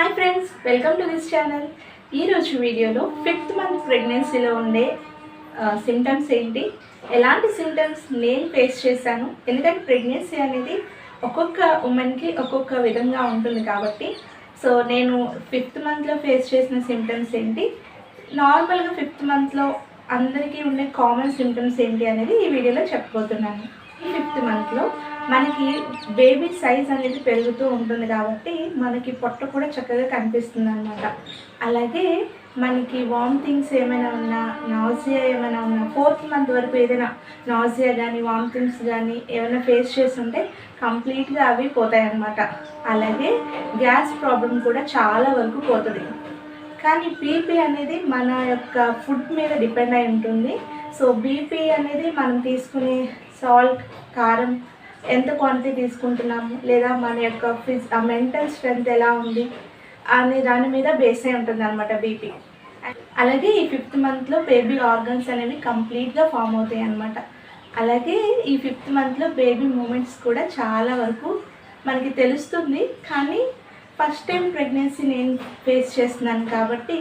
Hi friends welcome to this channel ఈరోజు వీడియోలో fifth month ప్రెగ్నెన్సీలో ఉండే సిమ్టమ్స్ ఏంటి? ఎలాంటి సిమ్టమ్స్ నేను ఫేస్ చేశాను? ఎందుకంటే ప్రెగ్నెన్సీ అనేది ఒక్కొక్క ఉమెన్కి ఒక్కొక్క విధంగా ఉంటుంది కాబట్టి సో నేను ఫిఫ్త్ మంత్లో ఫేస్ చేసిన సిమ్టమ్స్ ఏంటి? నార్మల్గా ఫిఫ్త్ మంత్లో అందరికీ ఉండే కామన్ సిమ్టమ్స్ ఏంటి అనేది ఈ వీడియోలో చెప్పబోతున్నాను. ఈ ఫిఫ్త్ మంత్లో మనకి బేబీ సైజ్ అనేది పెరుగుతూ ఉంటుంది కాబట్టి మనకి పొట్ట కూడా చక్కగా కనిపిస్తుంది అనమాట అలాగే మనకి వామిటింగ్స్ ఏమైనా ఉన్నా నాజియా ఏమైనా ఉన్నా ఫోర్త్ మంత్ వరకు ఏదైనా నాజియా కానీ వామిటింగ్స్ కానీ ఏమైనా ఫేస్ చేస్తుంటే కంప్లీట్గా అవి పోతాయి అన్నమాట అలాగే గ్యాస్ ప్రాబ్లం కూడా చాలా వరకు పోతుంది. కానీ బీపీ అనేది మన యొక్క ఫుడ్ మీద డిపెండ్ అయి ఉంటుంది. సో బీపీ అనేది మనం తీసుకునే సాల్ట్ కారం ఎంత క్వాంటిటీ తీసుకుంటున్నాము? లేదా మన యొక్క ఫిజ్ మెంటల్ స్ట్రెంగ్త్ ఎలా ఉంది? అనే దాని మీద బేస్ అయి ఉంటుంది అనమాట బీపీ అలాగే ఈ ఫిఫ్త్ మంత్లో బేబీ ఆర్గన్స్ అనేవి కంప్లీట్గా ఫామ్ అవుతాయి అన్నమాట. అలాగే ఈ ఫిఫ్త్ మంత్లో బేబీ మూమెంట్స్ కూడా చాలా వరకు మనకి తెలుస్తుంది. కానీ ఫస్ట్ టైం ప్రెగ్నెన్సీ నేను ఫేస్ చేస్తున్నాను కాబట్టి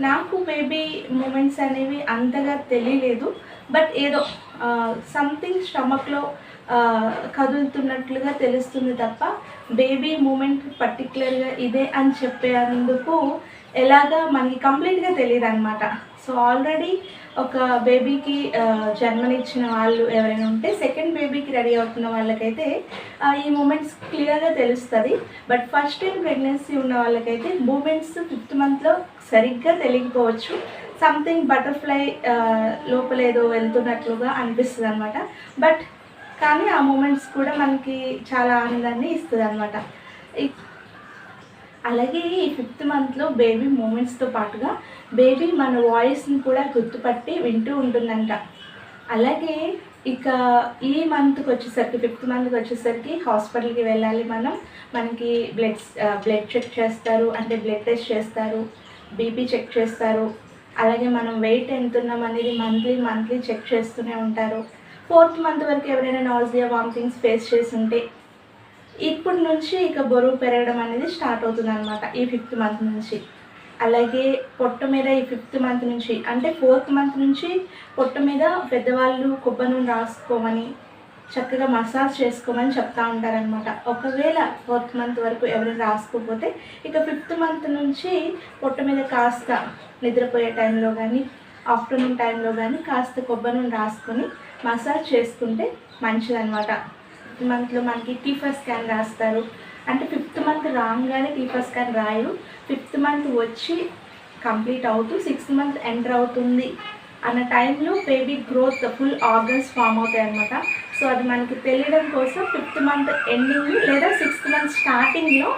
నాకు బేబీ మూమెంట్స్ అనేవి అంతగా తెలియలేదు. బట్ ఏదో సంథింగ్ స్టమక్లో కదులుతున్నట్లుగా తెలుస్తుంది తప్ప బేబీ మూమెంట్ పర్టికులర్గా ఇదే అని చెప్పేందుకు ఎలాగా మనకి కంప్లీట్గా తెలియదు అనమాట సో ఆల్రెడీ ఒక బేబీకి జన్మనిచ్చిన వాళ్ళు ఎవరైనా ఉంటే సెకండ్ బేబీకి రెడీ అవుతున్న వాళ్ళకైతే ఈ మూమెంట్స్ క్లియర్గా తెలుస్తుంది. బట్ ఫస్ట్ టైం ప్రెగ్నెన్సీ ఉన్న వాళ్ళకైతే మూమెంట్స్ ఫిఫ్త్ మంత్లో సరిగ్గా తెలియకపోవచ్చు. సంథింగ్ బటర్ఫ్లై లోపలేదో వెళ్తున్నట్లుగా అనిపిస్తుంది అనమాట బట్ కానీ ఆ మూమెంట్స్ కూడా మనకి చాలా ఆనందాన్ని ఇస్తుంది అనమాట అలాగే ఈ ఫిఫ్త్ మంత్లో బేబీ మూమెంట్స్తో పాటుగా బేబీ మన వాయిస్ని కూడా గుర్తుపట్టి వింటూ ఉంటుందంట. అలాగే ఇక ఈ మంత్కి వచ్చేసరికి ఫిఫ్త్ మంత్కి వచ్చేసరికి హాస్పిటల్కి వెళ్ళాలి మనం. మనకి బ్లడ్ బ్లడ్ చెక్ చేస్తారు. అంటే బ్లడ్ టెస్ట్ చేస్తారు. బీపీ చెక్ చేస్తారు. అలాగే మనం వెయిట్ ఎంత ఉన్నాం అనేది మంత్లీ మంత్లీ చెక్ చేస్తూనే ఉంటారు. ఫోర్త్ మంత్ వరకు ఎవరైనా నాజియా వామిటింగ్స్ ఫేస్ చేసి ఉంటే ఇప్పటి నుంచి ఇక బరువు పెరగడం అనేది స్టార్ట్ అవుతుంది అనమాట ఈ ఫిఫ్త్ మంత్ నుంచి. అలాగే పొట్ట మీద ఈ ఫిఫ్త్ మంత్ నుంచి అంటే ఫోర్త్ మంత్ నుంచి పొట్ట మీద పెద్దవాళ్ళు కొబ్బరి నూనె రాసుకోమని చక్కగా మసాజ్ చేసుకోమని చెప్తా ఉంటారనమాట ఒకవేళ ఫోర్త్ మంత్ వరకు ఎవరైనా రాసుకోకపోతే ఇక ఫిఫ్త్ మంత్ నుంచి పొట్ట మీద కాస్త నిద్రపోయే టైంలో కానీ ఆఫ్టర్నూన్ టైంలో కానీ కాస్త కొబ్బరి నూనె రాసుకొని మసాజ్ చేసుకుంటే మంచిదనమాట ఫిఫ్త్ మంత్లో మనకి టీఫర్ స్కాన్ రాస్తారు. అంటే ఫిఫ్త్ మంత్ రాగానే టీఫర్ స్కాన్ రాయరు. ఫిఫ్త్ మంత్ వచ్చి కంప్లీట్ అవుతూ సిక్స్త్ మంత్ ఎంటర్ అవుతుంది అన్న టైంలో baby growth full organs form అవుతాయి అనమాట సో అది మనకి తెలియడం కోసం ఫిఫ్త్ మంత్ ఎండింగ్ లేదా సిక్స్త్ మంత్ స్టార్టింగ్లో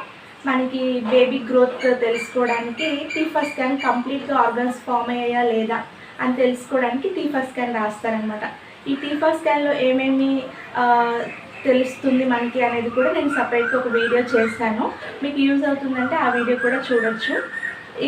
మనకి బేబీ గ్రోత్ తెలుసుకోవడానికి టీఫర్ స్కాన్ కంప్లీట్గా ఆర్గన్స్ ఫామ్ అయ్యాయా లేదా అని తెలుసుకోవడానికి టీఫర్ స్కాన్ రాస్తారనమాట ఈ టీఫా స్కాన్లో ఏమేమి తెలుస్తుంది మనకి అనేది కూడా నేను సపరేట్గా ఒక వీడియో చేశాను. మీకు యూజ్ అవుతుందంటే ఆ వీడియో కూడా చూడొచ్చు.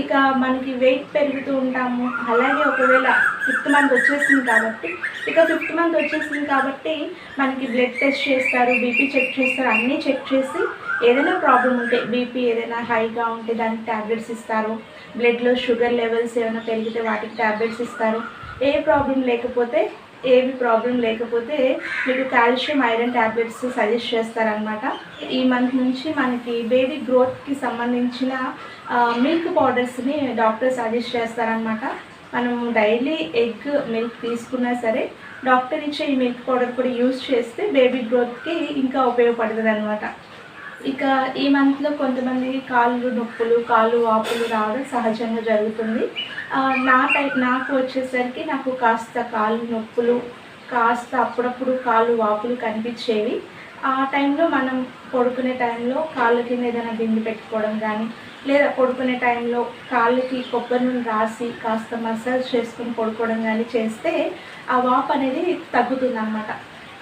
ఇక మనకి వెయిట్ పెరుగుతూ ఉంటాము. అలాగే ఒకవేళ ఫిఫ్త్ మంత్ వచ్చేసింది కాబట్టి ఇక ఫిఫ్త్ మంత్ వచ్చేసింది కాబట్టి మనకి బ్లడ్ టెస్ట్ చేస్తారు బీపీ చెక్ చేస్తారు అన్నీ చెక్ చేసి ఏదైనా ప్రాబ్లం ఉంటే బీపీ ఏదైనా హైగా ఉంటే దానికి ట్యాబ్లెట్స్ ఇస్తారు. బ్లడ్లో షుగర్ లెవెల్స్ ఏమైనా పెరిగితే వాటికి ట్యాబ్లెట్స్ ఇస్తారు. ఏ ప్రాబ్లం లేకపోతే ఏమి ప్రాబ్లం లేకపోతే మీకు కాల్షియం ఐరన్ ట్యాబ్లెట్స్ సజెస్ట్ చేస్తారనమాట ఈ మంత్ నుంచి మనకి బేబీ గ్రోత్కి సంబంధించిన మిల్క్ పౌడర్స్ని డాక్టర్ సజెస్ట్ చేస్తారనమాట మనం డైలీ ఎగ్ మిల్క్ తీసుకున్నా సరే డాక్టర్ ఇచ్చే ఈ మిల్క్ పౌడర్ కూడా యూజ్ చేస్తే బేబీ గ్రోత్కి ఇంకా ఉపయోగపడుతుంది అనమాట ఇక ఈ మంత్లో కొంతమంది కాళ్ళు నొప్పులు కాళ్ళు వాపులు రావడం సహజంగా జరుగుతుంది. నా టైప్ నాకు వచ్చేసరికి నాకు కాస్త కాళ్ళు నొప్పులు కాస్త అప్పుడప్పుడు కాళ్ళు వాపులు కనిపించేవి. ఆ టైంలో మనం పడుకునే టైంలో కాళ్ళ కింద ఏదైనా బిందు పెట్టుకోవడం కానీ లేదా పడుకునే టైంలో కాళ్ళకి కొబ్బరి నూనె రాసి కాస్త మసాజ్ చేసుకొని పడుకోవడం కానీ చేస్తే ఆ వాపు అనేది తగ్గుతుంది అన్నమాట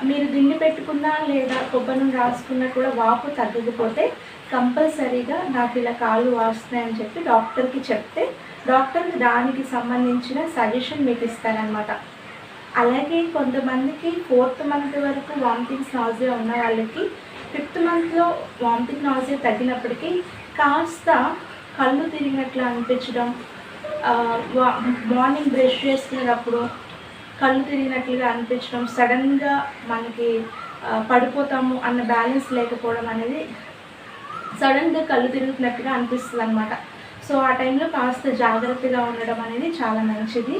మీరు దిండి పెట్టుకున్నా లేదా కొబ్బరి రాసుకున్నా కూడా వాపు తగ్గకపోతే కంపల్సరీగా నాకు ఇలా కాళ్ళు వాస్తున్నాయని చెప్పి డాక్టర్కి చెప్తే డాక్టర్ దానికి సంబంధించిన సజెషన్ మీకు ఇస్తారనమాట అలాగే కొంతమందికి ఫోర్త్ మంత్ వరకు వామిటింగ్స్ నాజియా ఉన్న వాళ్ళకి ఫిఫ్త్ మంత్లో వామిటింగ్ నాజియా తగ్గినప్పటికీ కాస్త కళ్ళు తిరిగినట్లు అనిపించడం వా- మార్నింగ్ బ్రష్ చేసుకునేటప్పుడు కళ్ళు తిరిగినట్లుగా అనిపించడం సడన్గా మనకి పడిపోతాము అన్న బ్యాలెన్స్ లేకపోవడం అనేది సడన్గా కళ్ళు తిరుగుతున్నట్టుగా అనిపిస్తుంది అనమాట సో ఆ టైంలో కాస్త జాగ్రత్తగా ఉండడం అనేది చాలా మంచిది.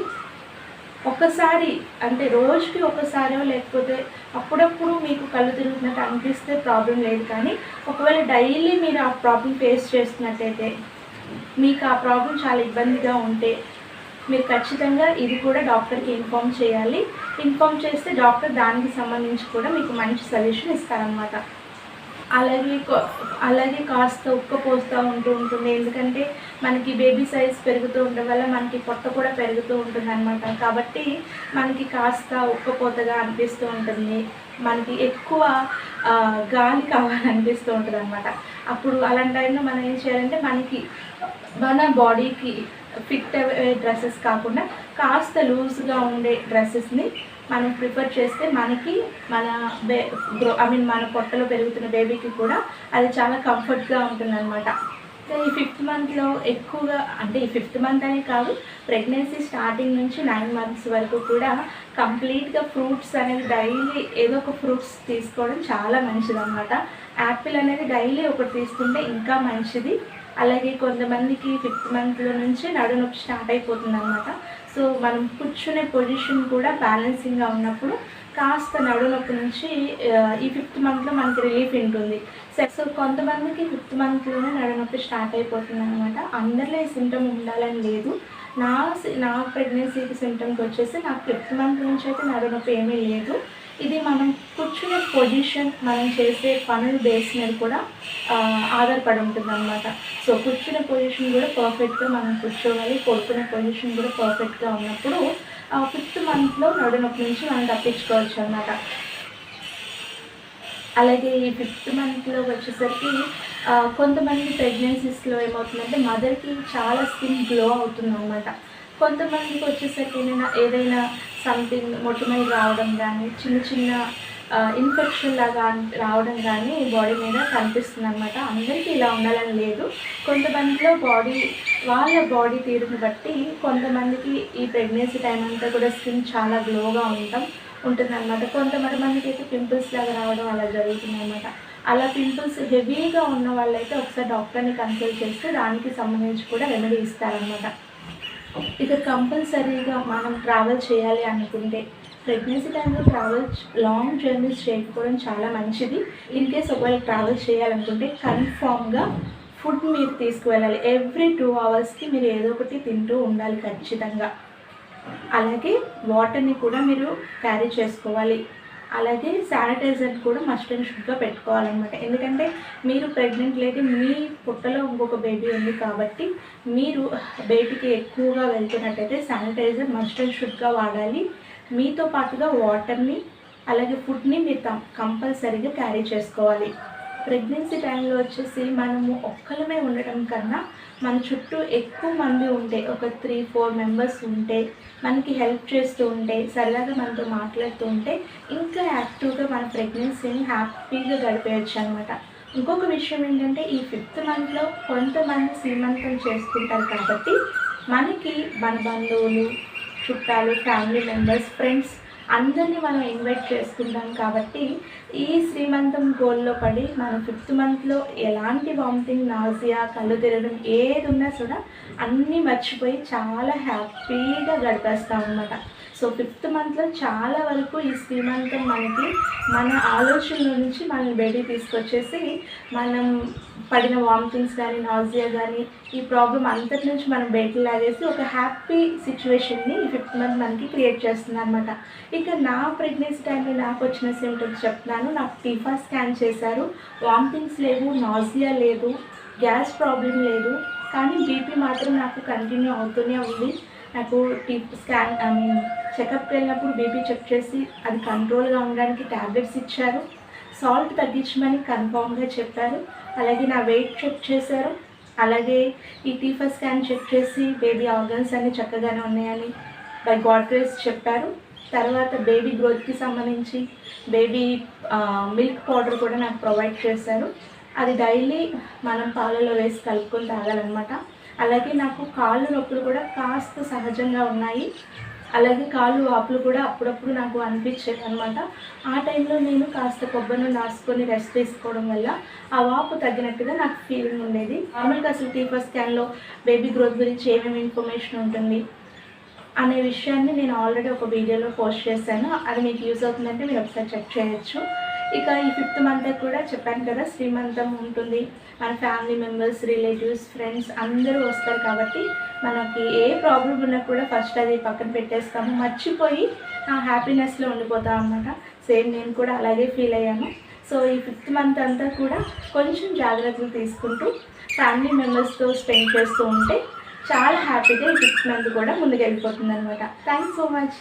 ఒకసారి అంటే రోజుకి ఒకసారో లేకపోతే అప్పుడప్పుడు మీకు కళ్ళు తిరుగుతున్నట్టు అనిపిస్తే ప్రాబ్లం లేదు కానీ ఒకవేళ డైలీ మీరు ఆ ప్రాబ్లం ఫేస్ చేస్తున్నట్టయితే మీకు ఆ ప్రాబ్లం చాలా ఇబ్బందిగా ఉంటే మీరు ఖచ్చితంగా ఇది కూడా డాక్టర్కి ఇన్ఫామ్ చేయాలి. ఇన్ఫామ్ చేస్తే డాక్టర్ దానికి సంబంధించి కూడా మీకు మంచి సజెషన్ ఇస్తారనమాట అలాగే అలాగే కాస్త ఉక్కపోస్తూ ఉంటూ ఉంటుంది. ఎందుకంటే మనకి బేబీ సైజ్ పెరుగుతూ ఉండడం వల్ల మనకి పొట్ట కూడా పెరుగుతూ ఉంటుంది అనమాట కాబట్టి మనకి కాస్త ఉక్కపోతగా అనిపిస్తూ ఉంటుంది. మనకి ఎక్కువ గాలి కావాలనిపిస్తూ ఉంటుంది అనమాట అప్పుడు అలాంటి టైంలో మనం ఏం చేయాలంటే మనకి మన బాడీకి ఫిట్ అయ్యే డ్రెస్సెస్ కాకుండా కాస్త లూజ్గా ఉండే డ్రెస్సెస్ని మనం ప్రిఫర్ చేస్తే మనకి మన బే ఐ మీన్ మన పొట్టలో పెరుగుతున్న బేబీకి కూడా అది చాలా కంఫర్ట్గా ఉంటుంది అనమాట ఈ ఫిఫ్త్ మంత్లో ఎక్కువగా అంటే ఈ ఫిఫ్త్ మంత్ అనే కాదు ప్రెగ్నెన్సీ స్టార్టింగ్ నుంచి నైన్ మంత్స్ వరకు కూడా కంప్లీట్గా ఫ్రూట్స్ అనేది డైలీ ఏదో ఒక ఫ్రూట్స్ తీసుకోవడం చాలా మంచిది అనమాట యాపిల్ అనేది డైలీ ఒకటి తీసుకుంటే ఇంకా మంచిది. అలాగే కొంతమందికి ఫిఫ్త్ మంత్లో నుంచి నడునొప్పి స్టార్ట్ అయిపోతుంది అనమాట సో మనం కూర్చునే పొజిషన్ కూడా బ్యాలెన్సింగ్గా ఉన్నప్పుడు కాస్త నడునొప్పి నుంచి ఈ ఫిఫ్త్ మంత్లో మనకి రిలీఫ్ ఉంటుంది. సో సో కొంతమందికి ఫిఫ్త్ మంత్లోనే నడునొప్పి స్టార్ట్ అయిపోతుంది అనమాట అందరిలో ఈ సిమ్టమ్ ఉండాలని లేదు. నా నా ప్రెగ్నెన్సీకి సిమ్టమ్కి వచ్చేసి నాకు ఫిఫ్త్ మంత్ నుంచి అయితే నడునొప్పి ఏమీ లేదు. ఇది మనం కూర్చునే పొజిషన్ మనం చేసే పనుల బేస్ మీద కూడా ఆధారపడి ఉంటుంది అనమాట సో కూర్చునే పొజిషన్ కూడా పర్ఫెక్ట్గా మనం కూర్చోవాలి. పడుకునే పొజిషన్ కూడా పర్ఫెక్ట్గా ఉన్నప్పుడు ఫిఫ్త్ మంత్లో నడునొప్పి నుంచి మనం తప్పించుకోవచ్చు అనమాట అలాగే ఈ ఫిఫ్త్ మంత్లో వచ్చేసరికి కొంతమంది ప్రెగ్నెన్సీస్లో ఏమవుతుందంటే మదర్కి చాలా స్కిన్ గ్లో అవుతుంది అనమాట కొంతమందికి వచ్చేసరికి ఏదైనా ఏదైనా సంథింగ్ మొట్టమొదటి రావడం కానీ చిన్న చిన్న ఇన్ఫెక్షన్ లాగా రావడం కానీ బాడీ మీద కనిపిస్తుంది అనమాట అందరికీ ఇలా ఉండాలని లేదు. కొంతమందిలో బాడీ వాళ్ళ బాడీ తీరుని బట్టి కొంతమందికి ఈ ప్రెగ్నెన్సీ టైం అంతా కూడా స్కిన్ చాలా గ్లోగా ఉంటాం ఉంటుందన్నమాట. కొంతమంది మందికి అయితే పింపుల్స్ లాగా రావడం అలా జరుగుతుంది అనమాట అలా పింపుల్స్ హెవీగా ఉన్న వాళ్ళైతే ఒకసారి డాక్టర్ని కన్సల్ట్ చేస్తే దానికి సంబంధించి కూడా రెమెడీ ఇస్తారనమాట ఇక కంపల్సరీగా మనం ట్రావెల్ చేయాలి అనుకుంటే ప్రెగ్నెన్సీ టైంలో ట్రావెల్ లాంగ్ జర్నీస్ చేయకపోవడం చాలా మంచిది. ఇన్ కేస్ ఒకవేళ ట్రావెల్ చేయాలనుకుంటే కన్ఫామ్గా ఫుడ్ మీరు తీసుకువెళ్ళాలి. ఎవ్రీ టూ అవర్స్కి మీరు ఏదో ఒకటి తింటూ ఉండాలి ఖచ్చితంగా. అలాగే వాటర్ని కూడా మీరు క్యారీ చేసుకోవాలి. అలాగే శానిటైజర్ కూడా మస్ట్ అండ్ షుడ్గా పెట్టుకోవాలన్నమాట. ఎందుకంటే మీరు ప్రెగ్నెంట్ లేడీ మీ పుట్టలో ఇంకొక బేబీ ఉంది కాబట్టి మీరు బయటికి ఎక్కువగా వెళ్తున్నట్టయితే శానిటైజర్ మస్ట్ అండ్ షుడ్గా వాడాలి. మీతో పాటుగా వాటర్ని అలాగే ఫుడ్ని మీరు కంపల్సరీగా క్యారీ చేసుకోవాలి. ప్రెగ్నెన్సీ టైంలో వచ్చేసి మనము ఒక్కలమే ఉండటం కన్నా మన చుట్టూ ఎక్కువ మంది ఉంటే ఒక త్రీ ఫోర్ మెంబర్స్ ఉంటే మనకి హెల్ప్ చేస్తూ ఉంటే సరదాగా మనతో మాట్లాడుతూ ఉంటే ఇంకా యాక్టివ్గా మన ప్రెగ్నెన్సీని హ్యాపీగా గడిపేయచ్చు అనమాట ఇంకొక విషయం ఏంటంటే ఈ ఫిఫ్త్ మంత్లో కొంతమంది సీమంతం చేసుకుంటారు కాబట్టి మనకి మన బంధువులు చుట్టాలు ఫ్యామిలీ మెంబర్స్ ఫ్రెండ్స్ అందరినీ మనం ఇన్వైట్ చేసుకుంటాం కాబట్టి ఈ శ్రీమంతం గోల్లో పడి మనం ఫిఫ్త్ మంత్లో ఎలాంటి వామిటింగ్ నాజియా కళ్ళు తిరగడం ఏది ఉన్నా కూడా అన్నీ మర్చిపోయి చాలా హ్యాపీగా గడిపేస్తాం అనమాట సో ఫిఫ్త్ మంత్లో చాలా వరకు ఈ శ్రీమంతం మనకి మన ఆలోచనల నుంచి మనం బయటికి తీసుకొచ్చేసి మనం పడిన వామిటింగ్స్ కానీ నాజియా కానీ ఈ ప్రాబ్లం అంతటి నుంచి మనం బయటకు లాగేసి ఒక హ్యాపీ సిచ్యువేషన్ని ఫిఫ్త్ మంత్ మనకి క్రియేట్ చేస్తుంది అనమాట ఇక నా ప్రెగ్నెన్సీ టైంలో నాకు వచ్చిన సిమ్టమ్స్ చెప్తున్నాను. నాకు టీఫా స్కాన్ చేశారు. వామిటింగ్స్ లేవు నాజియా లేదు గ్యాస్ ప్రాబ్లం లేదు. కానీ బీపీ మాత్రం నాకు కంటిన్యూ అవుతూనే ఉంది. నాకు టీ స్కాన్ ఐ మీన్ చెకప్కి వెళ్ళినప్పుడు బీపీ చెక్ చేసి అది కంట్రోల్గా ఉండడానికి ట్యాబ్లెట్స్ ఇచ్చారు. సాల్ట్ తగ్గించమని కన్ఫామ్గా చెప్పారు. అలాగే నా వెయిట్ చెక్ చేశారు. అలాగే ఈ టీఫా స్కాన్ చెక్ చేసి బేబీ ఆర్గన్స్ అన్ని చక్కగానే ఉన్నాయని బై గాడ్ గ్రేస్ చెప్పారు. తర్వాత బేబీ గ్రోత్కి సంబంధించి బేబీ మిల్క్ పౌడర్ కూడా నాకు ప్రొవైడ్ చేశారు. అది డైలీ మనం పాలలో వేసి కలుపుకొని తాగాలన్నమాట. అలాగే నాకు కాళ్ళు నొప్పులు కూడా కాస్త సహజంగా ఉన్నాయి. అలాగే కాళ్ళు వాపులు కూడా అప్పుడప్పుడు నాకు అనిపించేది అనమాట ఆ టైంలో నేను కాస్త కొబ్బరిని రాసుకొని రెస్ట్ తీసుకోవడం వల్ల ఆ వాపు తగ్గినట్టుగా నాకు ఫీలింగ్ ఉండేది. మామూలుగా అసలు టీఫర్ స్కాన్లో బేబీ గ్రోత్ గురించి ఏమేమి ఇన్ఫర్మేషన్ ఉంటుంది అనే విషయాన్ని నేను ఆల్రెడీ ఒక వీడియోలో పోస్ట్ చేశాను. అది మీకు యూజ్ అవుతుందంటే మీరు ఒకసారి చెక్ చేయొచ్చు. ఇక ఈ ఫిఫ్త్ మంత్ కూడా చెప్పాను కదా శ్రీమంతం ఉంటుంది. మన ఫ్యామిలీ మెంబర్స్ రిలేటివ్స్ ఫ్రెండ్స్ అందరూ వస్తారు కాబట్టి మనకి ఏ ప్రాబ్లం ఉన్నా కూడా ఫస్ట్ అది పక్కన పెట్టేస్తాము. మర్చిపోయి హ్యాపీనెస్లో ఉండిపోతాం అనమాట సేమ్ నేను కూడా అలాగే ఫీల్ అయ్యాను. సో ఈ ఫిఫ్త్ మంత్ అంతా కూడా కొంచెం జాగ్రత్తలు తీసుకుంటూ ఫ్యామిలీ మెంబర్స్తో స్పెండ్ చేస్తూ ఉంటే చాలా హ్యాపీగా ఈ ఫిఫ్త్ మంత్ కూడా ముందుకు వెళ్ళిపోతుంది అనమాట థ్యాంక్స్ సో మచ్